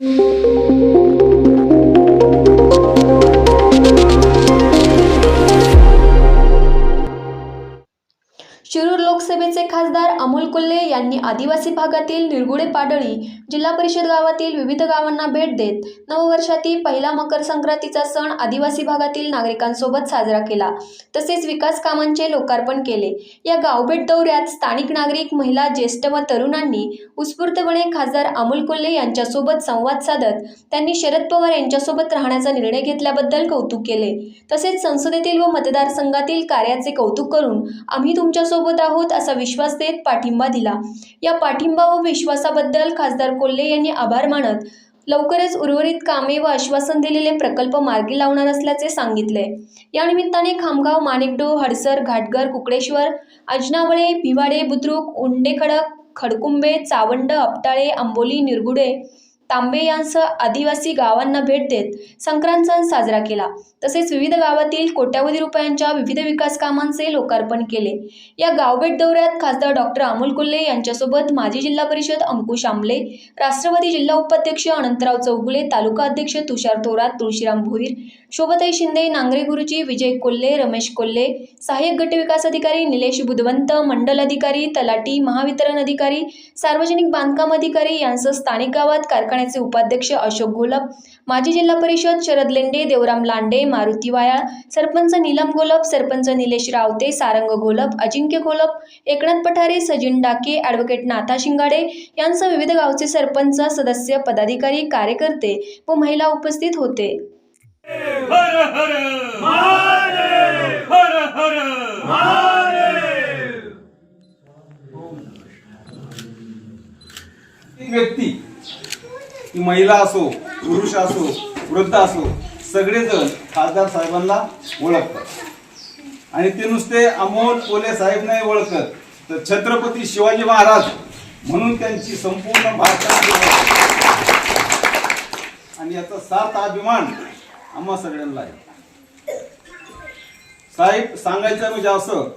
Música लोकसभेचे खासदार अमोल कुल्ले यांनी आदिवासी भागातील निरगुडे पाडळी जिल्हा परिषद गावातील विविध गावांना भेट देत नववर्षातील पहिला मकर संक्रांतीचा सण आदिवासी भागातील नागरिकांसोबत साजरा केला. तसेच विकास कामांचे लोकार्पण केले. या गावभेट दौऱ्यात स्थानिक नागरिक महिला ज्येष्ठ व तरुणांनी उत्स्फूर्तपणे खासदार अमोल कुल्ले यांच्यासोबत संवाद साधत त्यांनी शरद पवार यांच्यासोबत राहण्याचा निर्णय घेतल्याबद्दल कौतुक केले. तसेच संसदेतील व मतदारसंघातील कार्याचे कौतुक करून आम्ही तुमच्यासोबत आहोत असा विश्वास देत पाठिंबा दिला. या पाठिंबा व विश्वासाबद्दल खासदार कोल्हे यांनी आभार मानत लवकरच उर्वरित कामे व आश्वासन दिलेले प्रकल्प मार्गी लावणार असल्याचे सांगितले. या निमित्ताने खामगाव माणिकडो हडसर घाटघर कुकडेश्वर अजनावळे भिवाडे बुद्रुक उंडेखडक खडकुंबे चावंड अपटाळे आंबोली निरगुडे तांबे यांसह आदिवासी गावांना भेट देत संक्रांत सण साजरा केला. तसेच विविध गावातील कोट्यावधी रुपयांच्या विविध विकास कामांचे लोकार्पण केले. या गावभेट दौऱ्यात खासदार डॉक्टर अमोल कोल्हे यांच्यासोबत माजी जिल्हा परिषद अंकुश आंबले राष्ट्रवादी जिल्हा उपाध्यक्ष अनंतराव चौगुले तालुका अध्यक्ष तुषार थोरात तुळशीराम भोईर शोभताई शिंदे नांगरे गुरुजी विजय कोल्हे रमेश कोल्हे सहाय्यक गट विकास अधिकारी निलेश बुधवंत मंडल अधिकारी तलाटी महावितरण अधिकारी सार्वजनिक बांधकाम अधिकारी यांसह स्थानिक गावात कारखान्याचे उपाध्यक्ष अशोक घोलप माजी जिल्हा परिषद शरद लेंडे देवराम लांडे मारुती वायाळ सरपंच नीलम गोलप सरपंच निलेश रावते सारंग घोलप अजिंक्य गोलप एकनाथ पठारे सजिन डाके ॲडव्होकेट नाथा शिंगाडे यांसह विविध गावचे सरपंच सदस्य पदाधिकारी कार्यकर्ते व महिला उपस्थित होते. हर हर महादेव हर हर महादेव ती व्यक्ती ती महिला असो पुरुष असो वृद्ध असो सगळेजण खासदार साहेबांना ओळखतात. आणि ते नुसते अमोल कोले साहेब नाही ओळखत तर छत्रपती शिवाजी महाराज म्हणून त्यांची संपूर्ण भारतात आणि याचा सार्थ अभिमान आम्हा सगळ्यांना आहे. साहेब सांगायचं म्हणजे असं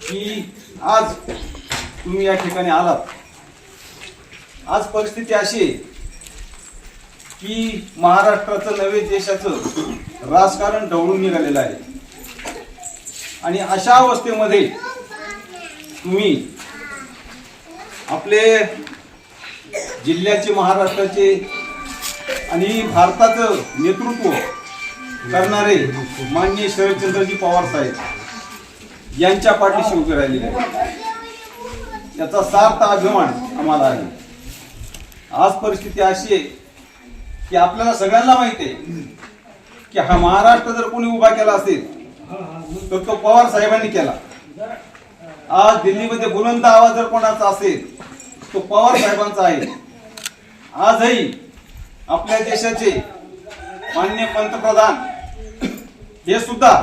की आज तुम्ही या ठिकाणी आलात. आज परिस्थिती अशी आहे की महाराष्ट्राचं नवे देशाचं राजकारण ढवळून निघालेलं आहे. आणि अशा अवस्थेमध्ये तुम्ही आपले जिल्ह्याचे महाराष्ट्राचे आणि भारताचं नेतृत्व करणारे मान्य शरदचंद्रजी पवार साहेब यांच्या पाठीशी उभे राहिलेले आहे याचा सार्थ अभिमान आम्हाला आहे. आज परिस्थिती अशी आहे की आपल्याला सगळ्यांना माहिती आहे की हा महाराष्ट्र जर कोणी उभा केला असेल तर तो पवार साहेबांनी केला. आज दिल्लीमध्ये बुलंद आवाज जर कोणाचा असेल तो पवार साहेबांचा आहे. आजही आपल्या देशाचे माननीय पंतप्रधान हे सुद्धा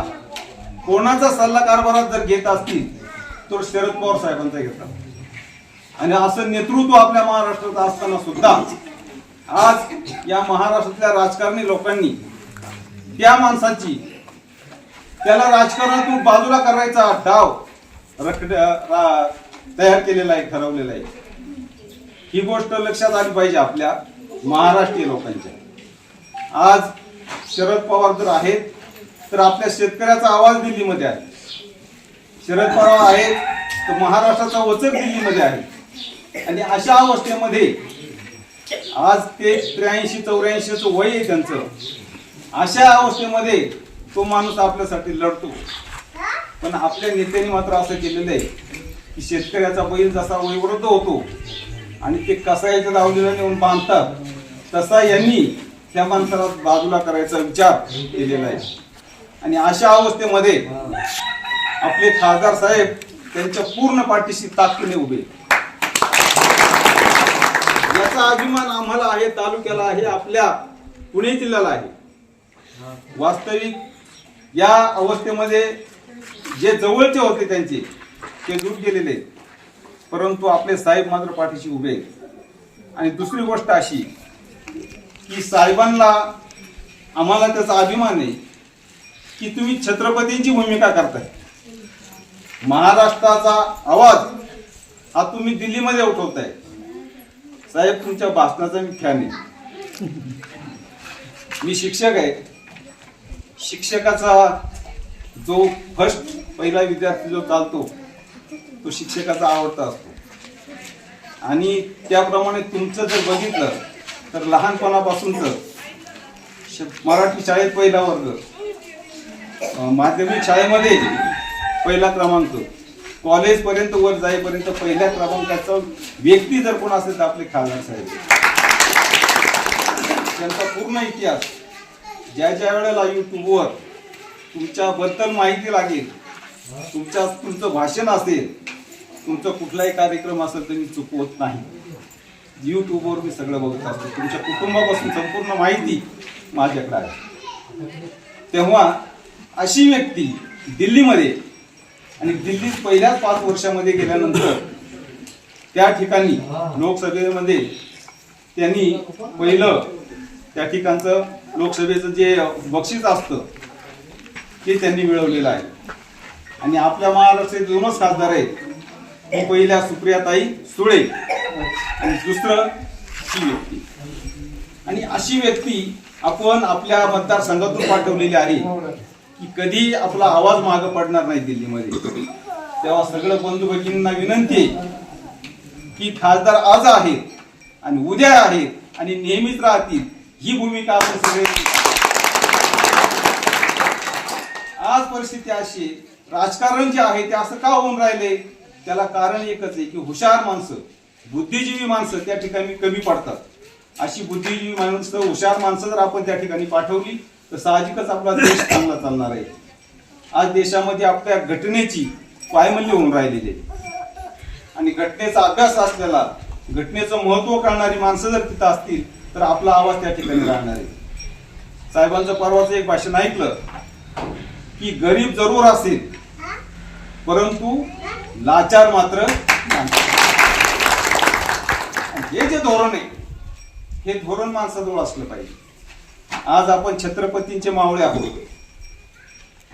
कोणाचा सल्ला कारभारात जर घेत असतील तर शरद पवार साहेबांचा घेतात. आणि असं नेतृत्व आपल्या महाराष्ट्रात असताना सुद्धा आज या महाराष्ट्रातल्या राजकारणी लोकांनी त्या माणसाची त्याला राजकारणातून बाजूला करायचा डाव रखड रा- तयार केलेला आहे ठरवलेला आहे. ही गोष्ट लक्षात आली पाहिजे आपल्या. महाराष्ट्रीय लोकांच्या. आज शरद पवार जर आहेत तर आपल्या शेतकऱ्याचा आवाज दिल्लीमध्ये आहे. शरद पवार आहेत तर महाराष्ट्राचा वचक दिल्लीमध्ये आहे. आणि अशा अवस्थेमध्ये आज ते त्र्याऐंशी चौऱ्याऐंशीचं वय आहे त्यांचं. अशा अवस्थेमध्ये तो माणूस आपल्यासाठी लढतो. पण आपल्या नेत्यांनी मात्र असं केलेलं आहे की शेतकऱ्याचा बैल जसा वयवृद्ध होतो आणि ते कसायच्या दावलीला नेऊन बांधतात तसा यांनी त्या माणसाला बाजूला करायचा विचार केलेला आहे. आणि अशा अवस्थेमध्ये आपले खासदार साहेब त्यांच्या पूर्ण पाठीशी ताकदीने उभे याचा अभिमान आम्हाला आहे तालुक्याला आहे आपल्या पुणे जिल्ह्याला आहे. वास्तविक या अवस्थेमध्ये जे जवळचे होते त्यांचे ते दूर गेलेले आहेत. परंतु आपले साहेब मात्र पाठीशी उभे आहेत. आणि दुसरी गोष्ट अशी की साहेबांना आम्हाला त्याचा अभिमान आहे की तुम्ही छत्रपतींची भूमिका करताय. महाराष्ट्राचा आवाज हा तुम्ही दिल्लीमध्ये उठवताय. साहेब तुमच्या भाषणाचा मी फॅन आहे. मी शिक्षक आहे. शिक्षकाचा जो फर्स्ट पहिला विद्यार्थी जो चालतो तो शिक्षकाचा आवडता असतो. आणि त्याप्रमाणे तुमचं जर बघितलं तर लहानपणापासूनच श- मराठी शाळेत पहिला वर्ग. माध्यमिक शाळेमध्ये पहिला क्रमांक. कॉलेजपर्यंत वर जाईपर्यंत पहिल्या क्रमांकाचा व्यक्ती जर कोण असेल तर आपले खासदार साहेब. त्यांचा पूर्ण इतिहास. ज्या ज्या वेळेला युट्यूबवर तुमच्याबद्दल माहिती लागेल तुमच्या तुमचं भाषण असेल तुमचा कुठलाही कार्यक्रम असेल तर मी चुकवत नाही. यूट्यूबवर मी सगळं बघत असतो. तुमच्या कुटुंबापासून संपूर्ण माहिती माझ्याकडे आहे. तेव्हा अशी व्यक्ती दिल्लीमध्ये आणि दिल्लीत पहिल्याच पाच वर्षामध्ये गेल्यानंतर त्या ठिकाणी लोकसभेमध्ये त्यांनी पहिलं त्या ठिकाणचं लोकसभेचं जे बक्षीस असतं ते त्यांनी मिळवलेलं आहे. आणि आपल्या महाराष्ट्राचे दोनच खासदार आहेत. पहिल्या सुप्रियाताई सुळे आणि दुसरं व्यक्ती. आणि अशी व्यक्ती आपण आपल्या मतदारसंघातून पाठवलेली आहे की कधी आपला आवाज मागं पडणार नाही दिल्लीमध्ये. तेव्हा सगळं बंधू भगिनींना विनंती आहे की खासदार आज आहेत आणि उद्या आहेत आणि नेहमीच राहतील. ही भूमिका आपण सगळे आज परिस्थिती अशी राजकारण जे आहे ते असं का होऊन राहिले? त्याला कारण एकच आहे की हुशार माणसं. बुद्धिजीवी माणसं त्या ठिकाणी कमी पडतात. अशी बुद्धिजीवी माणसं हुशार माणसं जर आपण त्या ठिकाणी पाठवली तर साहजिकच आपला देश चांगला चालणार आहे. आज देशामध्ये आपल्या घटनेची पायमल्य होऊन राहिलेली आहे. आणि घटनेचा अभ्यास असलेला घटनेचं महत्त्व कळणारी माणसं जर तिथं असतील तर आपला आवाज त्या ठिकाणी राहणार आहे. साहेबांचं परवाचं एक भाषण ऐकलं की गरीब जरूर असेल परंतु लाचार मात्र नाही. हे जे धोरण आहे हे धोरण माणसाजवळ असलं पाहिजे. आज आपण छत्रपतींचे मावळे आहोत.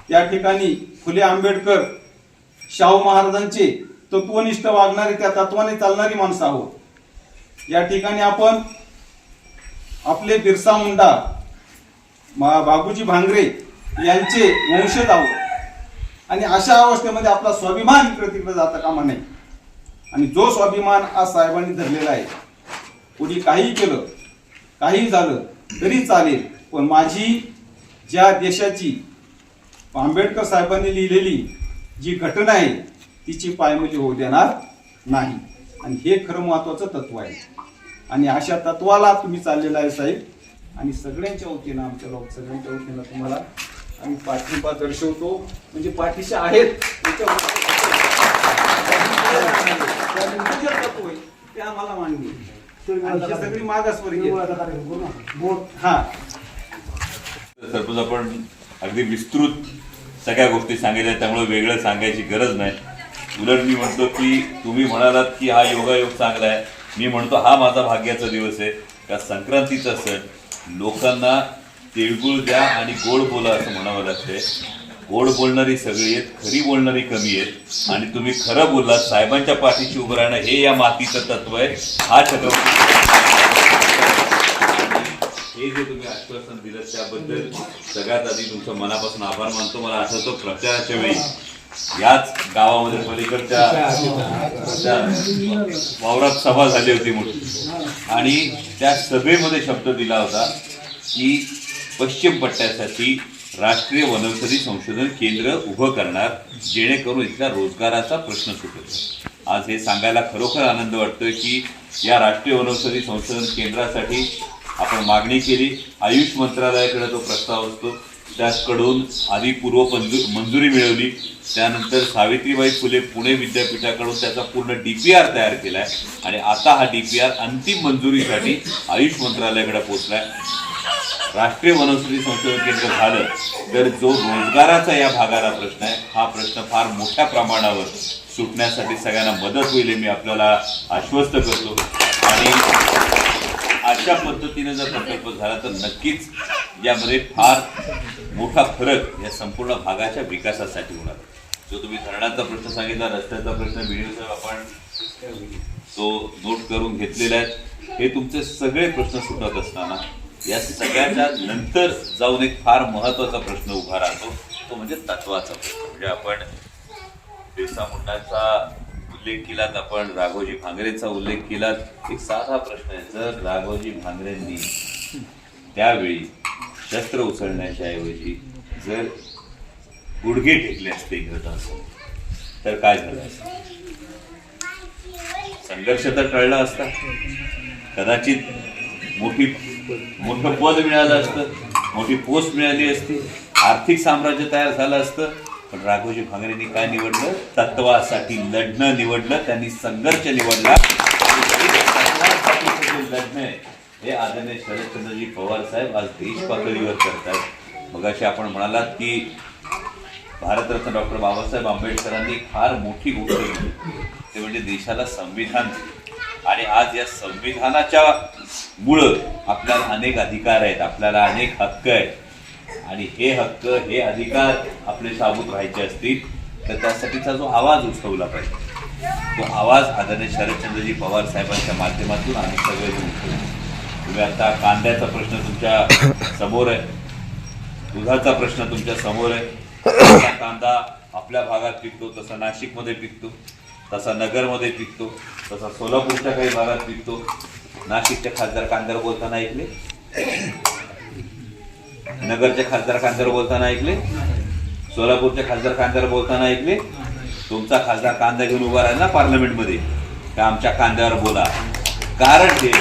त्या ठिकाणी फुले आंबेडकर शाहू महाराजांचे तत्वनिष्ठ वागणारी त्या तत्वाने चालणारी माणसं आहोत. या ठिकाणी आपण आपले बिरसा मुंडा बाबूजी भांगरे यांचे वंशज आहोत. आणि अशा अवस्थेमध्ये आपला स्वाभिमान इकडे तिकडे जाता कामा नाही आणि जो स्वाभिमान आज साहेबांनी धरलेला आहे कोणी काही केलं काही झालं तरी चालेल पण माझी ज्या देशाची आंबेडकर साहेबांनी लिहिलेली जी घटना आहे तिची पायमली होऊ देणार नाही आणि हे खरं महत्वाचं तत्व आहे आणि अशा तत्वाला तुम्ही चाललेला आहे साहेब आणि सगळ्यांच्या वतीनं आमच्या लोक सगळ्यांच्या वतीनं तुम्हाला आम्ही पाठिंबा दर्शवतो म्हणजे पाठीशी आहेत त्याच्या तत्व आहे, ते आम्हाला मान्य आणि हे सगळी मागासवर्गीय. हा. सरपंच आपण अगदी विस्तृत सगळ्या गोष्टी सांगितल्या त्यामुळे वेगळं सांगायची गरज नाही. उलट मी म्हणतो की तुम्ही म्हणालात की हा योगायोग चांगला आहे. मी म्हणतो हा माझा भाग्याचा दिवस आहे. का संक्रांतीचा सण? लोकांना तिळगुळ द्या आणि गोड बोला असं म्हणावं लागतंय. गोड बोलणारी सगळी आहेत खरी बोलणारी कमी आहेत. आणि तुम्ही खरं बोललात साहेबांच्या पाठीशी उभं राहणं हे या मातीचं तत्व आहे. हा हे जे तुम्ही आश्वासन दिलं त्याबद्दल सगळ्यात आधी तुमचं मनापासून आभार मानतो. मला आठवतो प्रचाराच्या वेळी याच गावामध्ये पलीकडच्या वावरात सभा झाली होती मोठी. आणि त्या सभेमध्ये शब्द दिला होता की पश्चिम पट्ट्यासाठी राष्ट्रीय वनौषधी संशोधन केंद्र उभं करणार जेणेकरून इथल्या रोजगाराचा प्रश्न सुटेल आज हे सांगायला खरोखर आनंद वाटतोय की या राष्ट्रीय वनौषधी संशोधन केंद्रासाठी आपण मागणी केली. आयुष मंत्रालयाकडे तो प्रस्ताव असतो. त्याकडून आधी पूर्व मंजुरी मिळवली. त्यानंतर सावित्रीबाई फुले पुणे विद्यापीठाकडून त्याचा पूर्ण डी पी आर तयार केला आहे आणि आता हा डी पी आर अंतिम मंजुरीसाठी आयुष मंत्रालयाकडे पोहोचलाय. राष्ट्रीय वनौषधी संशोधन केंद्र झालं तर जो रोजगाराचा या भागाला प्रश्न आहे हा प्रश्न फार मोठ्या प्रमाणावर सुटण्यासाठी सगळ्यांना मदत होईल हे मी आपल्याला आश्वस्त करतो. आणि अशा पद्धतीने जर प्रकल्प झाला तर नक्कीच यामध्ये फार मोठा फरक या संपूर्ण भागाच्या विकासासाठी होणार. जो तुम्ही धरणाचा प्रश्न सांगितला रस्त्याचा प्रश्न व्हिडिओ आपण तो नोट करून घेतलेला आहे. हे तुमचे सगळे प्रश्न सुटत असताना या सगळ्याच्या नंतर जाऊन एक फार महत्त्वाचा प्रश्न उभा राहतो. तो म्हणजे तत्वाचा प्रश्न. म्हणजे आपण बिरसा मुंडाचा उल्लेख केलात आपण राघोजी भांगरेचा उल्लेख केलात. एक साधा प्रश्न आहे. जर राघोजी भांगरेंनी त्यावेळी शस्त्र उचलण्याच्या ऐवजी जर गुडघे टेकले असते इंग्रजांसमोर तर काय झालं असतं? संघर्ष तर टळला असता. कदाचित मोठी मोठं पद मिळालं असतं मोठी पोस्ट मिळाली असती आर्थिक साम्राज्य तयार झालं असतं पण राघोजी भांगरेंनी काय निवडलं? तत्वासाठी लढणं निवडलं त्यांनी संघर्ष निवडला. लढणं आहे हे आदरणीय शरदचंद्रजी पवार साहेब आज देश पातळीवर करतात मगाशी आपण म्हणालात की भारतरत्न डॉक्टर बाबासाहेब आंबेडकरांनी फार मोठी गोष्ट केली. ते म्हणजे देशाला संविधान. दिले. आणि आज या संविधानाच्या मुळं आपल्याला अनेक अधिकार आहेत आपल्याला अनेक हक्क आहेत. आणि हे हक्क हे अधिकार आपले साबूत राहायचे असतील तर त्यासाठीचा जो आवाज उठवला पाहिजे. तो आवाज आदरणीय शरदचंद्रजी पवार साहेबांच्या माध्यमातून आम्ही सगळेजण उठवू तुम्ही आता कांद्याचा प्रश्न तुमच्यासमोर आहे. दुधाचा प्रश्न तुमच्यासमोर आहे. कांदा आपल्या भागात पिकतो तसा नाशिकमध्ये पिकतो. तसा नगरमध्ये पिकतो तसा सोलापूरच्या काही भागात पिकतो नाशिकच्या खासदार कांदर बोलताना ऐकले? नगरच्या खासदार कांदर बोलताना ऐकले? सोलापूरच्या खासदार कांदर बोलताना ऐकले? तुमचा खासदार कांदा घेऊन उभा राहिला ना पार्लमेंटमध्ये. का आमच्या कांद्यावर बोला? कारण ते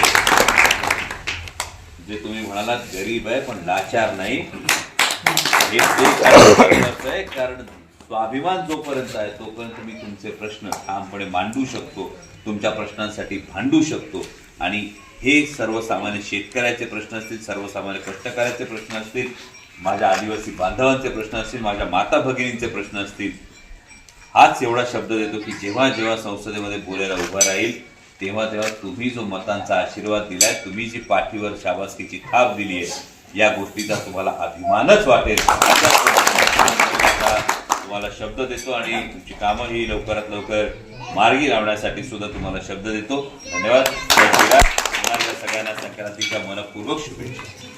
जे तुम्ही म्हणालात गरीब आहे पण लाचार नाही. हे कारण स्वाभिमान जोपर्यंत आहे तोपर्यंत मी तुमचे प्रश्न ठामपणे मांडू शकतो तुमच्या प्रश्नांसाठी भांडू शकतो. आणि हे सर्वसामान्य शेतकऱ्याचे प्रश्न असतील सर्वसामान्य कष्टकऱ्याचे प्रश्न असतील माझ्या आदिवासी बांधवांचे प्रश्न असतील माझ्या माता भगिनींचे प्रश्न असतील हाच एवढा शब्द देतो की जेव्हा जेव्हा संसदेमध्ये बोलायला उभा राहील तेव्हा तेव्हा तुम्ही जो मतांचा आशीर्वाद दिलाय तुम्ही जी पाठीवर शाबासकीची थाप दिली आहे या गोष्टीचा तुम्हाला अभिमानच वाटेल. तुम्हाला शब्द देतो आणि तुमची कामं ही लवकरात लवकर मार्गी लावण्यासाठी सुद्धा तुम्हाला शब्द देतो. धन्यवाद. सगळ्यांना संक्रांतीच्या मनपूर्वक शुभेच्छा.